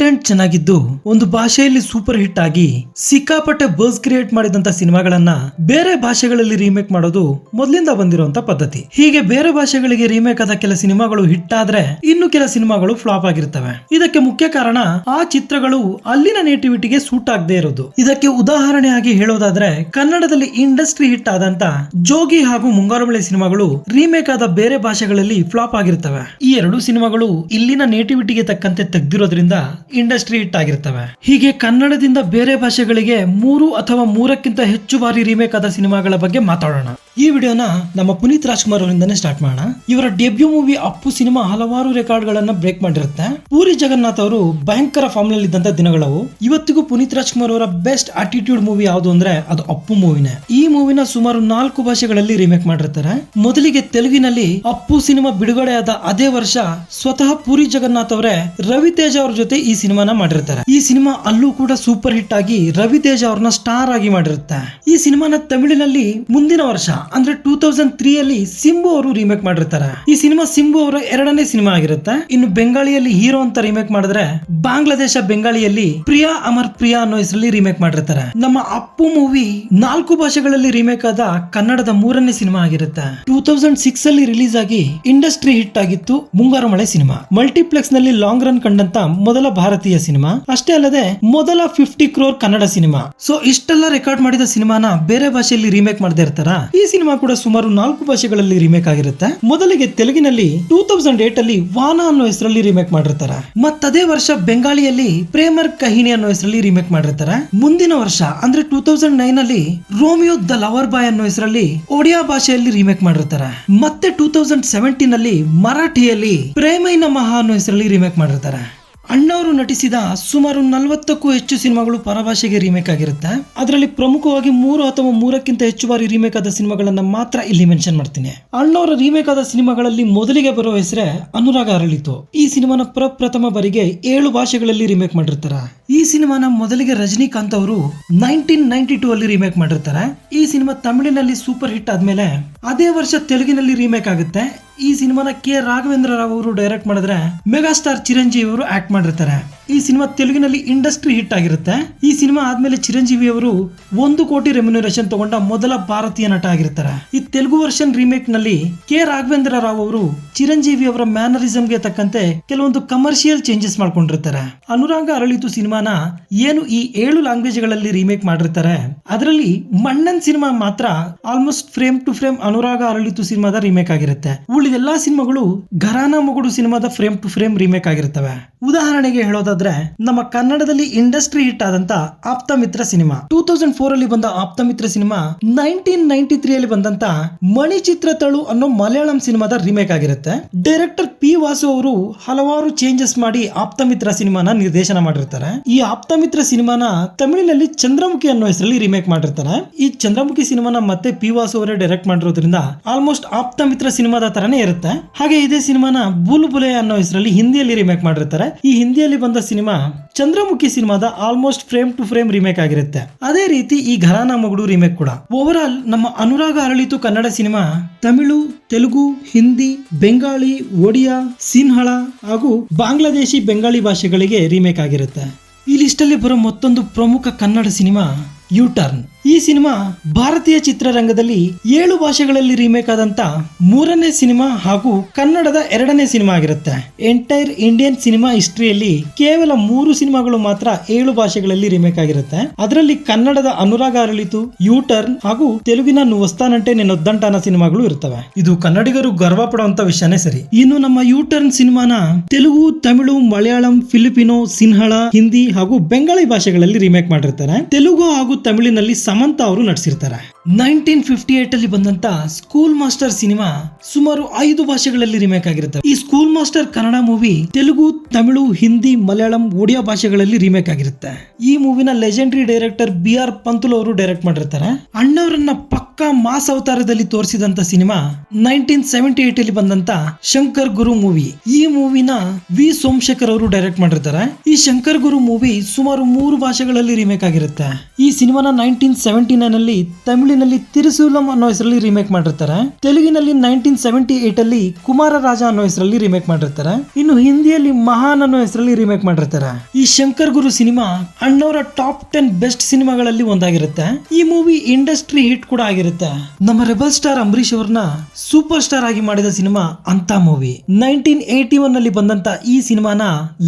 Content ಚೆನ್ನಾಗಿದ್ದು ಒಂದು ಭಾಷೆಯಲ್ಲಿ ಸೂಪರ್ ಹಿಟ್ ಆಗಿ ಸಿಕ್ಕಾಪಟ್ಟೆ ಬಸ್ ಕ್ರಿಯೇಟ್ ಮಾಡಿದಂತ ಸಿನಿಮಾಗಳನ್ನ ಬೇರೆ ಭಾಷೆಗಳಲ್ಲಿ ರೀಮೇಕ್ ಮಾಡೋದು ಮೊದಲಿಂದ ಬಂದಿರುವಂತ ಪದ್ಧತಿ. ಹೀಗೆ ಬೇರೆ ಭಾಷೆಗಳಿಗೆ ರೀಮೇಕ್ ಆದ ಕೆಲ ಸಿನಿಮಾಗಳು ಹಿಟ್ ಆದ್ರೆ ಇನ್ನು ಕೆಲ ಸಿನಿಮಾಗಳು ಫ್ಲಾಪ್ ಆಗಿರ್ತವೆ. ಇದಕ್ಕೆ ಮುಖ್ಯ ಕಾರಣ ಆ ಚಿತ್ರಗಳು ಅಲ್ಲಿನ ನೇಟಿವಿಟಿಗೆ ಸೂಟ್ ಆಗದೆ ಇರೋದು. ಇದಕ್ಕೆ ಉದಾಹರಣೆಯಾಗಿ ಹೇಳೋದಾದ್ರೆ ಕನ್ನಡದಲ್ಲಿ ಇಂಡಸ್ಟ್ರಿ ಹಿಟ್ ಆದಂತ ಜೋಗಿ ಹಾಗೂ ಮುಂಗಾರು ಸಿನಿಮಾಗಳು ರೀಮೇಕ್ ಆದ ಬೇರೆ ಭಾಷೆಗಳಲ್ಲಿ ಫ್ಲಾಪ್ ಆಗಿರ್ತವೆ. ಈ ಎರಡು ಸಿನಿಮಾಗಳು ಇಲ್ಲಿನ ನೇಟಿವಿಟಿಗೆ ತಕ್ಕಂತೆ ತೆಗ್ದಿರೋದ್ರಿಂದ ಇಂಡಸ್ಟ್ರಿ ಹಿಟ್ ಆಗಿರ್ತವೆ ಹೀಗೆ ಕನ್ನಡದಿಂದ ಬೇರೆ ಭಾಷೆಗಳಿಗೆ ಮೂರು ಅಥವಾ ಮೂರಕ್ಕಿಂತ ಹೆಚ್ಚು ಬಾರಿ ರೀಮೇಕ್ ಆದ ಸಿನಿಮಾಗಳ ಬಗ್ಗೆ ಮಾತಾಡೋಣ. ಈ ವಿಡಿಯೋನ ನಮ್ಮ ಪುನೀತ್ ರಾಜ್ಕುಮಾರ್ ಅವರಿಂದನೇ ಸ್ಟಾರ್ಟ್ ಮಾಡೋಣ. ಇವರ ಡೆಬ್ಯೂ ಮೂವಿ ಅಪ್ಪು ಸಿನಿಮಾ ಹಲವಾರು ರೆಕಾರ್ಡ್ ಗಳನ್ನ ಬ್ರೇಕ್ ಮಾಡಿರುತ್ತೆ. ಪೂರಿ ಜಗನ್ನಾಥ್ ಅವರು ಭಯಂಕರ ಫಾರ್ಮ್ನಲ್ಲಿ ಇದ್ದಂತ ದಿನಗಳವು. ಇವತ್ತಿಗೂ ಪುನೀತ್ ರಾಜ್ಕುಮಾರ್ ಅವರ ಬೆಸ್ಟ್ ಆಟಿಟ್ಯೂಡ್ ಮೂವಿ ಯಾವುದು ಅಂದ್ರೆ ಅದು ಅಪ್ಪು ಮೂವಿನೇ ಈ ಮೂವಿನ ಸುಮಾರು ನಾಲ್ಕು ಭಾಷೆಗಳಲ್ಲಿ ರೀಮೇಕ್ ಮಾಡಿರ್ತಾರೆ. ಮೊದಲಿಗೆ ತೆಲುಗಿನಲ್ಲಿ ಅಪ್ಪು ಸಿನಿಮಾ ಬಿಡುಗಡೆಯಾದ ಅದೇ ವರ್ಷ ಸ್ವತಃ ಪೂರಿ ಜಗನ್ನಾಥ್ ಅವರೇ ರವಿ ಅವರ ಅವ್ರ ಜೊತೆ ಈ ಸಿನಿಮಾನ ಮಾಡಿರ್ತಾರೆ. ಈ ಸಿನಿಮಾ ಅಲ್ಲೂ ಕೂಡ ಸೂಪರ್ ಹಿಟ್ ಆಗಿ ರವಿ ತೇಜ ಅವ್ರನ್ನ ಸ್ಟಾರ್ ಆಗಿ ಮಾಡಿರುತ್ತೆ. ಈ ಸಿನಿಮಾನ ತಮಿಳಿನಲ್ಲಿ ಮುಂದಿನ ವರ್ಷ, ಅಂದ್ರೆ ಟೂ ತೌಸಂಡ್ ತ್ರೀ ಅಲ್ಲಿ ಸಿಂಬು ಅವರು ರಿಮೇಕ್ ಮಾಡಿರ್ತಾರೆ. ಈ ಸಿನಿಮಾ ಸಿಂಬು ಅವರ ಎರಡನೇ ಸಿನಿಮಾ ಆಗಿರುತ್ತೆ. ಇನ್ನು ಬೆಂಗಾಳಿಯಲ್ಲಿ ಹೀರೋ ಅಂತ ರಿಮೇಕ್ ಮಾಡಿದ್ರೆ ಬಾಂಗ್ಲಾದೇಶ ಬೆಂಗಾಳಿಯಲ್ಲಿ ಪ್ರಿಯಾ, ಅಮರ್ ಪ್ರಿಯಾ ಅನ್ನೋ ಹೆಸರಲ್ಲಿ ರೀಮೇಕ್ ಮಾಡಿರ್ತಾರೆ. ನಮ್ಮ ಅಪ್ಪು ಮೂವಿ ನಾಲ್ಕು ಭಾಷೆಗಳಲ್ಲಿ ರೀಮೇಕ್ ಆದ ಕನ್ನಡದ ಮೂರನೇ ಸಿನಿಮಾ ಆಗಿರುತ್ತೆ. ಟೂ ತೌಸಂಡ್ ಸಿಕ್ಸ್ ಅಲ್ಲಿ ರಿಲೀಸ್ ಆಗಿ ಇಂಡಸ್ಟ್ರಿ ಹಿಟ್ ಆಗಿತ್ತು ಮುಂಗಾರು ಮಳೆ ಸಿನಿಮಾ. ಮಲ್ಟಿಪ್ಲೆಕ್ಸ್ನಲ್ಲಿ ಲಾಂಗ್ ರನ್ ಕಂಡಂತ ಮೊದಲ ಭಾರತೀಯ ಸಿನಿಮಾ. ಅಷ್ಟೇ ಅಲ್ಲದೆ, ಮೊದಲ fifty crore Kannada cinema. So ಇಷ್ಟೆಲ್ಲ ರೆಕಾರ್ಡ್ ಮಾಡಿದ ಸಿನಿಮಾನ ಬೇರೆ ಭಾಷೆಯಲ್ಲಿ ರೀಮೇಕ್ ಮಾಡದೇ ಇರ್ತಾರ? ಈ ಸಿನಿಮಾ ಕೂಡ ಸುಮಾರು ನಾಲ್ಕು ಭಾಷೆಗಳಲ್ಲಿ ರೀಮೇಕ್ ಆಗಿರುತ್ತೆ. ಮೊದಲಿಗೆ ತೆಲುಗಿನಲ್ಲಿ ಟೂ ತೌಸಂಡ್ ಏಟ್ ಅಲ್ಲಿ ವಾನ ಅನ್ನೋ ಹೆಸರಲ್ಲಿ ರೀಮೇಕ್ ಮಾಡಿರ್ತಾರೆ? ಮತ್ತದೇ ವರ್ಷ ಬೆಂಗಾಳಿಯಲ್ಲಿ ಪ್ರೇಮರ್ ಕಹಿನಿ ಅನ್ನೋ ಹೆಸರಲ್ಲಿ ರೀಮೇಕ್ ಮಾಡಿರ್ತಾರೆ? ಮುಂದಿನ ವರ್ಷ, ಅಂದ್ರೆ ಟೂ ತೌಸಂಡ್ ನೈನ್ ಅಲ್ಲಿ ರೋಮಿಯೋ ದ ಲವರ್ ಬಾಯ್ ಅನ್ನೋ ಹೆಸರಲ್ಲಿ ಒಡಿಯಾ ಭಾಷೆಯಲ್ಲಿ ರೀಮೇಕ್ ಮಾಡಿರ್ತಾರೆ? ಮತ್ತೆ ಟೂ ತೌಸಂಡ್ ಸೆವೆಂಟೀನ್ ಅಲ್ಲಿ ಮರಾಠಿಯಲ್ಲಿ ಪ್ರೇಮೈ ಮಹಾ ಅನ್ನೋ ಹೆಸರಲ್ಲಿ ರೀಮೇಕ್ ಮಾಡಿರ್ತಾರೆ? ಅಣ್ಣವರು ನಟಿಸಿದ ಸುಮಾರು ನಲವತ್ತಕ್ಕೂ ಹೆಚ್ಚು ಸಿನಿಮಾಗಳು ಪರಭಾಷೆಗೆ ರೀಮೇಕ್ ಆಗಿರುತ್ತೆ. ಅದರಲ್ಲಿ ಪ್ರಮುಖವಾಗಿ ಮೂರು ಅಥವಾ ಮೂರಕ್ಕಿಂತ ಹೆಚ್ಚು ಬಾರಿ ರೀಮೇಕ್ ಆದ ಸಿನಿಮಾಗಳನ್ನ ಮಾತ್ರ ಇಲ್ಲಿ ಮೆನ್ಷನ್ ಮಾಡ್ತೀನಿ. ಅಣ್ಣವರ ರೀಮೇಕ್ ಆದ ಸಿನಿಮಾಗಳಲ್ಲಿ ಮೊದಲಿಗೆ ಬರೋ ಹೆಸರೇ ಅನುರಾಗ ಅರಳಿತು. ಈ ಸಿನಿಮಾನ ಪ್ರಪ್ರಥಮ ಬಾರಿಗೆ ಏಳು ಭಾಷೆಗಳಲ್ಲಿ ರೀಮೇಕ್ ಮಾಡಿರ್ತಾರೆ. ಈ ಸಿನಿಮಾನ ಮೊದಲಿಗೆ ರಜನಿಕಾಂತ್ ಅವರು ನೈನ್ಟೀನ್ ನೈನ್ಟಿ ಟೂ ಅಲ್ಲಿ ರೀಮೇಕ್ ಮಾಡಿರ್ತಾರೆ. ಈ ಸಿನಿಮಾ ತಮಿಳಿನಲ್ಲಿ ಸೂಪರ್ ಹಿಟ್ ಆದ್ಮೇಲೆ ಅದೇ ವರ್ಷ ತೆಲುಗಿನಲ್ಲಿ ರೀಮೇಕ್ ಆಗುತ್ತೆ. ಈ ಸಿನಿಮಾನ ಕೆ ರಾಘವೇಂದ್ರ ರಾವ್ ಅವರು ಡೈರೆಕ್ಟ್ ಮಾಡಿದ್ರೆ ಮೆಗಾಸ್ಟಾರ್ ಚಿರಂಜೀವಿ ಅವರು ಆಕ್ಟ್ ಮಾಡಿರ್ತಾರೆ. ಈ ಸಿನಿಮಾ ತೆಲುಗಿನಲ್ಲಿ ಇಂಡಸ್ಟ್ರಿ ಹಿಟ್ ಆಗಿರುತ್ತೆ. ಈ ಸಿನಿಮಾ ಆದ್ಮೇಲೆ ಚಿರಂಜೀವಿ ಅವರು ಒಂದು ಕೋಟಿ ರೆಮ್ಯುನರೇಷನ್ ತಗೊಂಡ ಮೊದಲ ಭಾರತೀಯ ನಟ ಆಗಿರ್ತಾರೆ. ಈ ತೆಲುಗು ವರ್ಷನ್ ರೀಮೇಕ್ನಲ್ಲಿ ಕೆ ರಾಘವೇಂದ್ರ ರಾವ್ ಅವರು ಚಿರಂಜೀವಿ ಅವರ ಮ್ಯಾನರಿಸಮ್ಗೆ ತಕ್ಕಂತೆ ಕೆಲವೊಂದು ಕಮರ್ಷಿಯಲ್ ಚೇಂಜಸ್ ಮಾಡ್ಕೊಂಡಿರ್ತಾರೆ. ಅನುರಾಗ ಅರಳಿತು ಸಿನಿಮಾನ ಏನು ಈ ಏಳು ಲ್ಯಾಂಗ್ವೇಜ್ಗಳಲ್ಲಿ ರೀಮೇಕ್ ಮಾಡಿರ್ತಾರೆ. ಅದರಲ್ಲಿ ಮಣ್ಣನ್ ಸಿನಿಮಾ ಮಾತ್ರ almost frame to frame Anuraga Aralithu ಸಿನಿಮಾದ ರೀಮೇಕ್ ಆಗಿರುತ್ತೆ. ಉಳಿದೆಲ್ಲಾ ಸಿನಿಮಾಗಳು ಘರಾನ ಮಗುಡು ಸಿನಿಮಾದ ಫ್ರೇಮ್ ಟು ಫ್ರೇಮ್ ರೀಮೇಕ್ ಆಗಿರ್ತವೆ. ಉದಾಹರಣೆಗೆ ಹೇಳೋದಾದ್ರೆ, ನಮ್ಮ ಕನ್ನಡದಲ್ಲಿ ಇಂಡಸ್ಟ್ರಿ ಹಿಟ್ ಆದಂತ ಆಪ್ತ ಮಿತ್ರ ಸಿನಿಮಾ. ಟೂ ತೌಸಂಡ್ ಫೋರ್ ಅಲ್ಲಿ ಬಂದ ಆಪ್ತ ಮಿತ್ರ ಸಿನಿಮಾ ನೈನ್ಟೀನ್ ನೈನ್ಟಿ ತ್ರೀ ಅಲ್ಲಿ ಬಂದಂತ ಮಣಿ ಚಿತ್ರತಳು ಅನ್ನೋ ಮಲಯಾಳಂ ಸಿನಿಮಾದ ರೀಮೇಕ್ ಆಗಿರುತ್ತೆ. ಡೈರೆಕ್ಟರ್ ಪಿ ವಾಸು ಅವರು ಹಲವಾರು ಚೇಂಜಸ್ ಮಾಡಿ ಆಪ್ತ ಮಿತ್ರ ಸಿನಿಮಾನ ನಿರ್ದೇಶನ ಮಾಡಿರ್ತಾರೆ. ಈ ಆಪ್ತ ಮಿತ್ರ ಸಿನಿಮಾನ ತಮಿಳಿನಲ್ಲಿ ಚಂದ್ರಮುಖಿ ಅನ್ನೋ ಹೆಸರಲ್ಲಿ ರೀಮೇಕ್ ಮಾಡಿರ್ತಾರೆ. ಈ ಚಂದ್ರಮುಖಿ ಸಿನಿಮಾನ ಮತ್ತೆ ಪಿ ವಾಸು ಅವರೇ ಡೈರೆಕ್ಟ್ ಮಾಡಿರೋದ್ರಿಂದ ಆಲ್ಮೋಸ್ಟ್ ಆಪ್ತ ಮಿತ್ರ ಸಿನಿಮಾದ ತರನೇ ಇರುತ್ತೆ. ಹಾಗೆ ಇದೇ ಸಿನಿಮಾನ ಬುಲ್ ಬುಲೆ ಅನ್ನೋ ಹೆಸರಲ್ಲಿ ಹಿಂದಿಯಲ್ಲಿ ರೀಮೇಕ್ ಮಾಡಿರ್ತಾರೆ. ಈ ಹಿಂದಿಯಲ್ಲಿ ಬಂದ ಸಿನಿಮಾ ಚಂದ್ರಮುಖಿ ಸಿನಿಮಾದ almost frame to frame remake ಆಗಿರುತ್ತೆ. ಅದೇ ರೀತಿ ಈ ಘರಾನ ಮಗುಡು ರೀಮೇಕ್ ಕೂಡ. ಓವರ್ ಆಲ್ ನಮ್ಮ ಅನುರಾಗ ಅರಳಿತು ಕನ್ನಡ ಸಿನಿಮಾ ತಮಿಳು, ತೆಲುಗು, ಹಿಂದಿ, ಬೆಂಗಾಳಿ, ಒಡಿಯಾ, ಸಿನ್ಹಳ ಹಾಗೂ ಬಾಂಗ್ಲಾದೇಶಿ, ಬೆಂಗಾಳಿ ಭಾಷೆಗಳಿಗೆ ರೀಮೇಕ್ ಆಗಿರುತ್ತೆ. ಈ ಲಿಸ್ಟಲ್ಲಿ ಬರೋ ಮತ್ತೊಂದು ಪ್ರಮುಖ ಕನ್ನಡ ಸಿನಿಮಾ ಯು ಟರ್ನ್ ಈ ಸಿನಿಮಾ ಭಾರತೀಯ ಚಿತ್ರರಂಗದಲ್ಲಿ ಏಳು ಭಾಷೆಗಳಲ್ಲಿ ರೀಮೇಕ್ ಆದಂತ ಮೂರನೇ ಸಿನಿಮಾ ಹಾಗೂ ಕನ್ನಡದ ಎರಡನೇ ಸಿನಿಮಾ ಆಗಿರುತ್ತೆ. ಎಂಟೈರ್ ಇಂಡಿಯನ್ ಸಿನಿಮಾ ಹಿಸ್ಟ್ರಿಯಲ್ಲಿ ಕೇವಲ ಮೂರು ಸಿನಿಮಾಗಳು ಮಾತ್ರ ಏಳು ಭಾಷೆಗಳಲ್ಲಿ ರೀಮೇಕ್ ಆಗಿರುತ್ತೆ. ಅದರಲ್ಲಿ ಕನ್ನಡದ ಅನುರಾಗ ಅರಳಿತು ಯು ಟರ್ನ್ ಹಾಗೂ ತೆಲುಗಿನ ನುವಸ್ತಾನಂಟೆ ನೆನೊದ್ದಂಟಾನ ಸಿನಿಮಾಗಳು ಇರ್ತವೆ ಇದು ಕನ್ನಡಿಗರು ಗರ್ವ ಪಡುವಂತ ವಿಷಯನೇ ಸರಿ. ಇನ್ನು ನಮ್ಮ ಯು ಟರ್ನ್ ಸಿನಿಮಾನ ತೆಲುಗು, ತಮಿಳು, ಮಲಯಾಳಂ, ಫಿಲಿಪಿನೋ, ಸಿನ್ಹಳ, ಹಿಂದಿ ಹಾಗೂ ಬೆಂಗಾಳಿ ಭಾಷೆಗಳಲ್ಲಿ ರೀಮೇಕ್ ಮಾಡಿರ್ತಾರೆ. ತೆಲುಗು ಹಾಗೂ ತಮಿಳಿನಲ್ಲಿ ಸಮಂತ ಅವರು ನಟಿಸಿರ್ತಾರೆ ನೈನ್ಟೀನ್ ಫಿಫ್ಟಿ ಏಟ್ ಅಲ್ಲಿ ಬಂದಂತ ಸ್ಕೂಲ್ ಮಾಸ್ಟರ್ ಸಿನಿಮಾ ಸುಮಾರು ಐದು ಭಾಷೆಗಳಲ್ಲಿ ರಿಮೇಕ್ ಆಗಿರುತ್ತೆ. ಈ school master Kannada movie Telugu, Tamil, Hindi, Malayalam, Odia ಭಾಷೆಗಳಲ್ಲಿ ರಿಮೇಕ್ ಆಗಿರುತ್ತೆ. ಈ ಮೂವಿನ legendary director B R Panthulu ಅವರು ಡೈರೆಕ್ಟ್ ಮಾಡಿರ್ತಾರೆ. ಅಣ್ಣವರನ್ನ ಪಕ್ಕಾ ಮಾಸ್ ಅವತಾರದಲ್ಲಿ ತೋರಿಸಿದಂತ ಸಿನಿಮಾ ನೈನ್ಟೀನ್ ಸೆವೆಂಟಿ ಏಟ್ ಅಲ್ಲಿ ಬಂದಂತ ಶಂಕರ್ ಗುರು ಮೂವಿ ಈ ಮೂವಿನ ವಿ ಸೋಮಶೇಖರ್ ಅವರು ಡೈರೆಕ್ಟ್ ಮಾಡಿರ್ತಾರೆ. ಈ ಶಂಕರ್ ಗುರು ಮೂವಿ ಸುಮಾರು ಮೂರು ಭಾಷೆಗಳಲ್ಲಿ ರಿಮೇಕ್ ಆಗಿರುತ್ತೆ. ಈ ಸಿನಿಮಾನ ನೈನ್ಟೀನ್ ಸೆವೆಂಟಿ ನೈನ್ ಅಲ್ಲಿ ತಮಿಳು ತಮಿಳಿನಲ್ಲಿ ತಿರುಸೂಲಂ ಅನ್ನೋ ಹೆಸರಲ್ಲಿ ರಿಮೇಕ್ ಮಾಡಿರ್ತಾರೆ. ತೆಲುಗಿನಲ್ಲಿ ನೈನ್ಟೀನ್ ಸೆವೆಂಟಿ ಏಟ್ ಅಲ್ಲಿ ಕುಮಾರ ರಾಜ ಅನ್ನೋ ಹೆಸರಲ್ಲಿ ರಿಮೇಕ್ ಮಾಡಿರ್ತಾರೆ. ಇನ್ನು ಹಿಂದಿಯಲ್ಲಿ ಮಹಾನ್ ಅನ್ನೋ ಹೆಸರಲ್ಲಿ ರೀಮೇಕ್ ಮಾಡಿರ್ತಾರೆ. ಈ ಶಂಕರ್ ಗುರು ಸಿನಿಮಾ ಅಣ್ಣವರ ಟಾಪ್ ಟೆನ್ ಬೆಸ್ಟ್ ಸಿನಿಮಾಗಳಲ್ಲಿ ಒಂದಾಗಿರುತ್ತೆ. ಈ ಮೂವಿ ಇಂಡಸ್ಟ್ರಿ ಹಿಟ್ ಕೂಡ ಆಗಿರುತ್ತೆ. ನಮ್ಮ ರೆಬಲ್ ಸ್ಟಾರ್ ಅಂಬರೀಶ್ ಅವ್ರನ್ನ ಸೂಪರ್ ಸ್ಟಾರ್ ಆಗಿ ಮಾಡಿದ ಸಿನಿಮಾ ಅಂತ ಮೂವಿ ನೈನ್ಟೀನ್ ಏಟಿ ಒನ್ ಅಲ್ಲಿ ಬಂದಂತ ಈ ಸಿನಿಮಾನ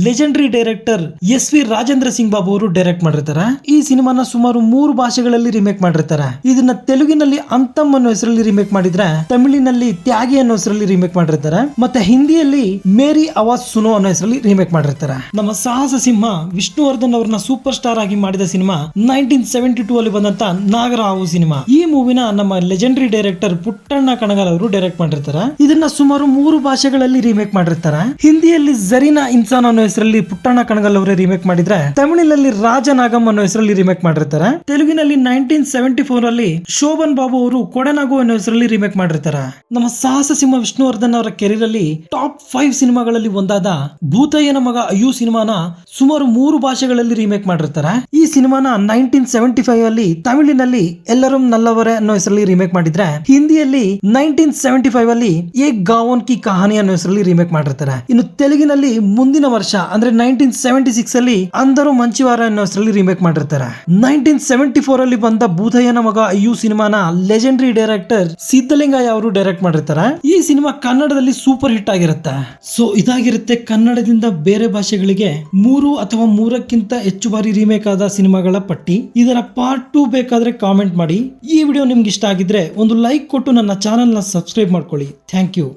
legendary director S V Rajendra Singh Babu ಅವರು ಡೈರೆಕ್ಟ್ ಮಾಡಿರ್ತಾರೆ. ಈ ಸಿನಿಮಾನ ಸುಮಾರು ಮೂರು ಭಾಷೆಗಳಲ್ಲಿ ರಿಮೇಕ್ ಮಾಡಿರ್ತಾರೆ. ಇದನ್ನ ತೆಲುಗಿನಲ್ಲಿ ಅಂತಮ್ ಅನ್ನೋ ಹೆಸರಲ್ಲಿ ರಿಮೇಕ್ ಮಾಡಿದ್ರೆ, ತಮಿಳಿನಲ್ಲಿ ತ್ಯಾಗಿ ಅನ್ನೋ ಹೆಸರಲ್ಲಿ ರಿಮೇಕ್ ಮಾಡಿರ್ತಾರೆ, ಮತ್ತೆ ಹಿಂದಿಯಲ್ಲಿ ಮೇರಿ ಅವಾಸ್ ಸುನೋ ಅನ್ನೋ ಹೆಸರಲ್ಲಿ ರಿಮೇಕ್ ಮಾಡಿರ್ತಾರೆ. ನಮ್ಮ ಸಾಹಸ ಸಿಂಹ ವಿಷ್ಣುವರ್ಧನ್ ಅವ್ರನ್ನ ಸೂಪರ್ ಸ್ಟಾರ್ ಆಗಿ ಮಾಡಿದ ಸಿನಿಮಾ ನೈನ್ಟೀನ್ ಸೆವೆಂಟಿ ಟೂ ಅಲ್ಲಿ ಬಂದಂತ ನಾಗರಾವು ಸಿನಿಮಾ. ಈ ಮೂವಿನ ನಮ್ಮ ಲೆಜೆಂಡರಿ ಡೈರೆಕ್ಟರ್ ಪುಟ್ಟಣ್ಣ ಕಣಗಾಲ್ ಅವರು ಡೈರೆಕ್ಟ್ ಮಾಡಿರ್ತಾರೆ. ಇದನ್ನ ಸುಮಾರು ಮೂರು ಭಾಷೆಗಳಲ್ಲಿ ರಿಮೇಕ್ ಮಾಡಿರ್ತಾರೆ. ಹಿಂದಿಯಲ್ಲಿ ಜರೀನಾ ಇನ್ಸಾನ್ ಅನ್ನೋ ಹೆಸರಲ್ಲಿ ಪುಟ್ಟಣ್ಣ ಕಣಗಾಲ್ ಅವರೇ ರೀಮೇಕ್ ಮಾಡಿದ್ರೆ, ತಮಿಳಿನಲ್ಲಿ ರಾಜನಾಗಂ ಅನ್ನೋ ಹೆಸರಲ್ಲಿ ರಿಮೇಕ್ ಮಾಡಿರ್ತಾರೆ. ತೆಲುಗಿನಲ್ಲಿ ನೈನ್ಟೀನ್ ಸೆವೆಂಟಿ ಫೋರ್ ಅಲ್ಲಿ ಶೋಭನ್ ಬಾಬು ಅವರು ಕೊಡನಾಗು ಅನ್ನೋ ಹೆಸರಲ್ಲಿ ರೀಮೇಕ್ ಮಾಡಿರ್ತಾರೆ. ನಮ್ಮ ಸಾಹಸ ಸಿಂಹ ವಿಷ್ಣುವರ್ಧನ್ ಅವರ ಕೆರಿಯರ್ ಅಲ್ಲಿ ಟಾಪ್ ಫೈವ್ ಸಿನಿಮಾಗಳಲ್ಲಿ ಒಂದಾದ ಭೂತಯ್ಯನ ಮಗ ಅಯ್ಯು ಸಿನಿಮಾನ ಸುಮಾರು ಮೂರು ಭಾಷೆಗಳಲ್ಲಿ ರಿಮೇಕ್ ಮಾಡಿರ್ತಾರೆ. ಈ ಸಿನಿಮಾನ ನೈನ್ಟೀನ್ ಸೆವೆಂಟಿ ಫೈವ್ ಅಲ್ಲಿ ತಮಿಳಿನಲ್ಲಿ ಎಲ್ಲರೂ ನಲ್ಲವರೇ ಅನ್ನೋ ಹೆಸರಲ್ಲಿ ರಿಮೇಕ್ ಮಾಡಿದ್ರೆ, ಹಿಂದಿಯಲ್ಲಿ ನೈನ್ಟೀನ್ ಸೆವೆಂಟಿ ಫೈವ್ ಅಲ್ಲಿ ಏಕ್ ಗಾವನ್ ಕಿ ಕಹಾನಿ ಅನ್ನೋ ಹೆಸರಲ್ಲಿ ರಿಮೇಕ್ ಮಾಡಿರ್ತಾರೆ. ಇನ್ನು ತೆಲುಗಿನಲ್ಲಿ ಮುಂದಿನ ವರ್ಷ, ಅಂದ್ರೆ ನೈನ್ಟೀನ್ ಸೆವೆಂಟಿ ಸಿಕ್ಸ್ ಅಲ್ಲಿ ಅಂದರು ಮಂಚಿವಾರ ಅನ್ನೋ ಹೆಸರಲ್ಲಿ ರೀಮೇಕ್ ಮಾಡಿರ್ತಾರೆ. ನೈನ್ಟೀನ್ ಸೆವೆಂಟಿ ಫೋರ್ ಅಲ್ಲಿ ಬಂದ ಭೂತಯ್ಯನ ಮಗ ಅಯ್ಯು ಸಿನಿಮಾನ ಲೆಜೆಂಡರಿ ಡೈರೆಕ್ಟರ್ ಸಿದ್ದಲಿಂಗಯ್ಯ ಅವರು ಡೈರೆಕ್ಟ್ ಮಾಡಿರ್ತಾರೆ. ಈ ಸಿನಿಮಾ ಕನ್ನಡದಲ್ಲಿ ಸೂಪರ್ ಹಿಟ್ ಆಗಿರುತ್ತೆ. ಸೊ ಇದಾಗಿರುತ್ತೆ ಕನ್ನಡದಿಂದ ಬೇರೆ ಭಾಷೆಗಳಿಗೆ ಮೂರು ಅಥವಾ ಮೂರಕ್ಕಿಂತ ಹೆಚ್ಚು ಬಾರಿ ರೀಮೇಕ್ ಆದ ಸಿನಿಮಾಗಳ ಪಟ್ಟಿ. ಇದರ ಪಾರ್ಟ್ ಟೂ ಬೇಕಾದ್ರೆ ಕಾಮೆಂಟ್ ಮಾಡಿ. ಈ ವಿಡಿಯೋ ನಿಮ್ಗೆ ಇಷ್ಟ ಆಗಿದ್ರೆ ಒಂದು ಲೈಕ್ ಕೊಟ್ಟು ನನ್ನ ಚಾನೆಲ್ನ ಸಬ್ಸ್ಕ್ರೈಬ್ ಮಾಡ್ಕೊಳ್ಳಿ. Thank you